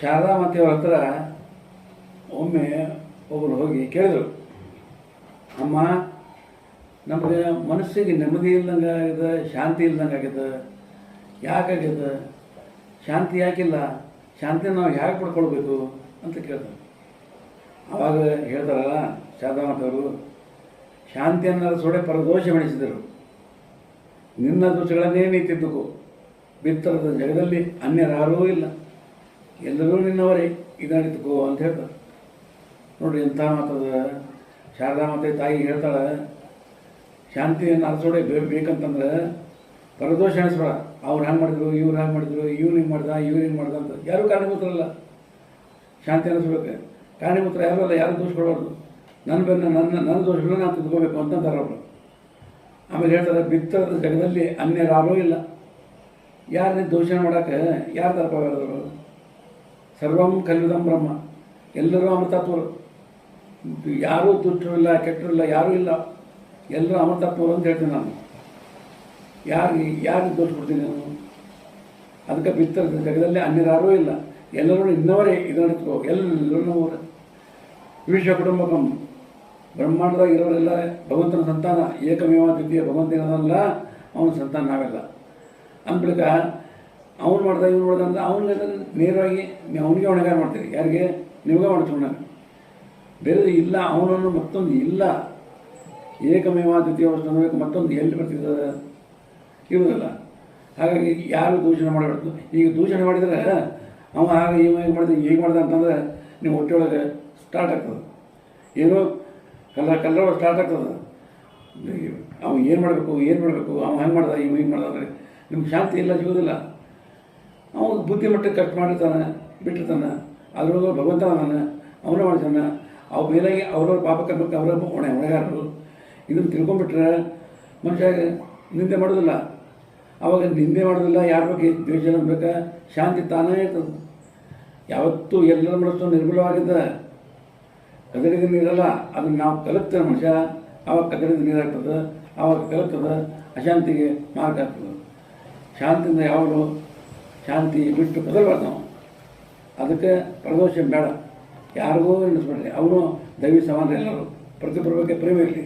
ಶಾರದಾ ಮಾತೆಯವ್ರ ಹತ್ರ ಒಮ್ಮೆ ಒಬ್ಬರು ಹೋಗಿ ಕೇಳಿದ್ರು, ಅಮ್ಮ, ನಮಗೆ ಮನಸ್ಸಿಗೆ ನೆಮ್ಮದಿ ಇಲ್ದಂಗೆ ಆಗಿದೆ, ಶಾಂತಿ ಇಲ್ದಂಗೆ ಆಗಿದೆ ಯಾಕಾಗಿದೆ ಶಾಂತಿ ಯಾಕಿಲ್ಲ? ಶಾಂತಿ ನಾವು ಹೇಗೆ ಪಡ್ಕೊಳ್ಬೇಕು? ಅಂತ ಕೇಳ್ತಾರೆ ಆವಾಗ ಹೇಳ್ತಾರಲ್ಲ, ಶಾರದಾ ಶಾಂತಿ ಅನ್ನೋದು ಸೊಡೆ ಪರದೋಷ ಬೆಳೆಸಿದರು ನಿನ್ನ ದೋಷಗಳನ್ನೇ ನೀ ತಿದ್ದುಕೋ. ಬಿತ್ತರದ ಜಗದಲ್ಲಿ ಅನ್ಯರಾರೂ ಇಲ್ಲ. ಎಲ್ಲರೂ ನಿನ್ನವರೇ ಗೋ ಅಂತ ಹೇಳ್ತಾರೆ ನೋಡ್ರಿ, ಎಂಥ ಮಾತದ? ಶಾರದಾ ಮಾತೆ ತಾಯಿ ಹೇಳ್ತಾಳೆ, ಶಾಂತಿಯನ್ನು ಅರಸೋಡೆ ಬೇ ಬೇಕಂತಂದ್ರೆ ಪರದೋಷ ಎಣಿಸ್ಬೇಡ. ಅವ್ರು ಹ್ಯಾಂಗೆ ಮಾಡಿದ್ರು, ಇವ್ರು ಹ್ಯಾಂಗೆ ಮಾಡಿದ್ರು, ಇವ್ರು ಹಿಂಗೆ ಮಾಡ್ದ, ಇವ್ರು ಹಿಂಗೆ ಮಾಡ್ದ ಅಂತ. ಯಾರೂ ಅಲ್ಲ ಶಾಂತಿ ಅನಿಸ್ಬೇಕು ಕಾರಣಭೂತರ ಯಾರೂ ಅಲ್ಲ, ಯಾರು ದೋಷ ಕೊಡಬಾರ್ದು. ನನ್ನ ಬೆನ್ನ, ನನ್ನ ನನ್ನ ದೋಷಗಳನ್ನ ನಾನು ತಿದ್ಕೋಬೇಕು ಅಂತಂತಾರೆ ಅವರು. ಆಮೇಲೆ ಹೇಳ್ತಾರೆ, ಬಿತ್ತರದ ಜಗದಲ್ಲಿ ಅನ್ಯರಾರೂ ಇಲ್ಲ. ಯಾರನ್ನ ದೋಷಣೆ ಮಾಡೋಕ್ಕೆ, ಯಾರು ತರಪಾದ್ರು ಸರ್ವಂ ಕಲ್ವಿದಂ ಬ್ರಹ್ಮ. ಎಲ್ಲರೂ ಅಮೃತತ್ವರು ಯಾರೂ ದುಷ್ಟರು ಇಲ್ಲ ಕೆಟ್ಟರು ಇಲ್ಲ ಯಾರೂ ಇಲ್ಲ. ಎಲ್ಲರೂ ಅಮೃತತ್ವರು ಅಂತ ಹೇಳ್ತೀನಿ ನಾನು. ಯಾರು ಯಾರಿಗೆ ದೋಷ ಕೊಡ್ತೀನಿ ನಾನು? ಅದಕ್ಕೆ ಬಿತ್ತರ ಜಗದಲ್ಲಿ ಅನ್ಯರಾರೂ ಇಲ್ಲ. ಎಲ್ಲರೂ ಇನ್ನವರೇ ಇದನ್ನಿಟ್ಕೋ ಎಲ್ಲರೂ ನಮ್ಮವರೇ ವಿಶ್ವ ಕುಟುಂಬಕಂ. ಬ್ರಹ್ಮಾಂಡದಾಗ ಇರೋರೆಲ್ಲ ಭಗವಂತನ ಸಂತಾನ. ಏಕಮೇವ ದ್ವಿತೀಯ ಭಗವಂತನಲ್ಲ ಅವನ ಸಂತಾನ ನಾವೆಲ್ಲ. ಅಂದ್ಬಳಿಕ ಅವ್ನು ಮಾಡ್ದ, ಇವ್ನು ಮಾಡ್ದ ಅಂದ್ರೆ ಅವನಿಗೆ ನೇರವಾಗಿ ಅವನಿಗೆ ಹೊಣೆಗಾರ ಮಾಡ್ತೀರಿ. ಯಾರಿಗೆ? ನಿಮಗೆ ಮಾಡ್ತೀವಿ ಬೇರೆ ಇಲ್ಲ, ಅವನನ್ನು ಮತ್ತೊಂದು ಇಲ್ಲ. ಏಕಮೇವ ದ್ವಿತೀಯ ವರ್ಷ ಮತ್ತೊಂದು ಎಲ್ಲಿ ಬರ್ತಿರ್ತದೆ ಇರುವುದಿಲ್ಲ. ಹಾಗಾಗಿ ಯಾರು ದೂಷಣೆ ಮಾಡಬಾರ್ದು. ಈಗ ದೂಷಣೆ ಮಾಡಿದರೆ ಅವ ಆಗ ಇವ ಹೇಗೆ ಮಾಡಿದ ಹೇಗೆ ಮಾಡ್ದೆ ಅಂತಂದ್ರೆ ನೀವು ಹೊಟ್ಟೆಯೊಳಗೆ ಸ್ಟಾರ್ಟ್ ಆಗ್ತದೆ. ಏನೋ? ಕಲ್ಲ ಕಲ್ಲರ ಸ್ಟಾರ್ಟ್ ಆಗ್ತದೆ. ಅವ ಏನು ಮಾಡಬೇಕು ಏನು ಮಾಡಬೇಕು ಅವ್ನು ಹೆಂಗೆ ಮಾಡ್ದ ಇವ ಹಿಂಗೆ ಮಾಡ್ದ ಅಂದರೆ ನಿಮ್ಗೆ ಶಾಂತಿ ಇಲ್ಲ, ಸಿಗೋದಿಲ್ಲ. ಅವನು ಬುದ್ಧಿಮಟ್ಟ ಕಟ್ ಮಾಡಿರ್ತಾನೆ, ಬಿಟ್ಟಿರ್ತಾನೆ, ಅದರೊಳಗೆ ಭಗವಂತ ನಾನು ಅವನ ಮಾಡ್ತಾನೆ ಅವ್ರ ಮೇಲಾಗಿ ಅವ್ರವ್ರ ಪಾಪ ಕರ್ಮಕ್ಕೆ ಅವರ ಹೊಣೆ, ಹೊಣೆಗಾರರು. ಇದನ್ನು ತಿಳ್ಕೊಂಡ್ಬಿಟ್ರೆ ಮನುಷ್ಯ ನಿಂದೆ ಮಾಡೋದಿಲ್ಲ. ಅವಾಗ ನಿಂದೆ ಮಾಡೋದಿಲ್ಲ, ಯಾರ ಬಗ್ಗೆ ದ್ವೇಷ ಬೇಕಾ ಶಾಂತಿ ತಾನೇ ಇರ್ತದೆ. ಯಾವತ್ತೂ ಎಲ್ಲರ ಮನಸ್ಸು ನಿರ್ಮಲವಾಗಿದ್ದ ಕದಡಿದ ನೀರಲ್ಲ, ಅದನ್ನು ನಾವು ಕಲಕ್ತೇವೆ ಮನುಷ್ಯ. ಆವಾಗ ಕದಡಿದ ನೀರಾಗ್ತದೆ ಆವಾಗ ಕಲಕ್ತದೆ ಅಶಾಂತಿಗೆ ಮಾರ್ಗ ಆಗ್ತದೆ. ಶಾಂತಿಯಿಂದ ಯಾವಾಗಲೂ ಶಾಂತಿ ಬಿಟ್ಟು ಬದಲಬಾರ್ದು ನಾವು. ಅದಕ್ಕೆ ಪ್ರದೋಷ ಬೇಡ. ಯಾರಿಗೂ ನೆನೆಸ್ಬೇಡ್ರಿ ಅವನು ದೈವಿ ಸಮಾನ ಎಲ್ಲರೂ ಪ್ರತಿಯೊಬ್ಬರ ಬಗ್ಗೆ ಪ್ರೇಮ ಇರಲಿ.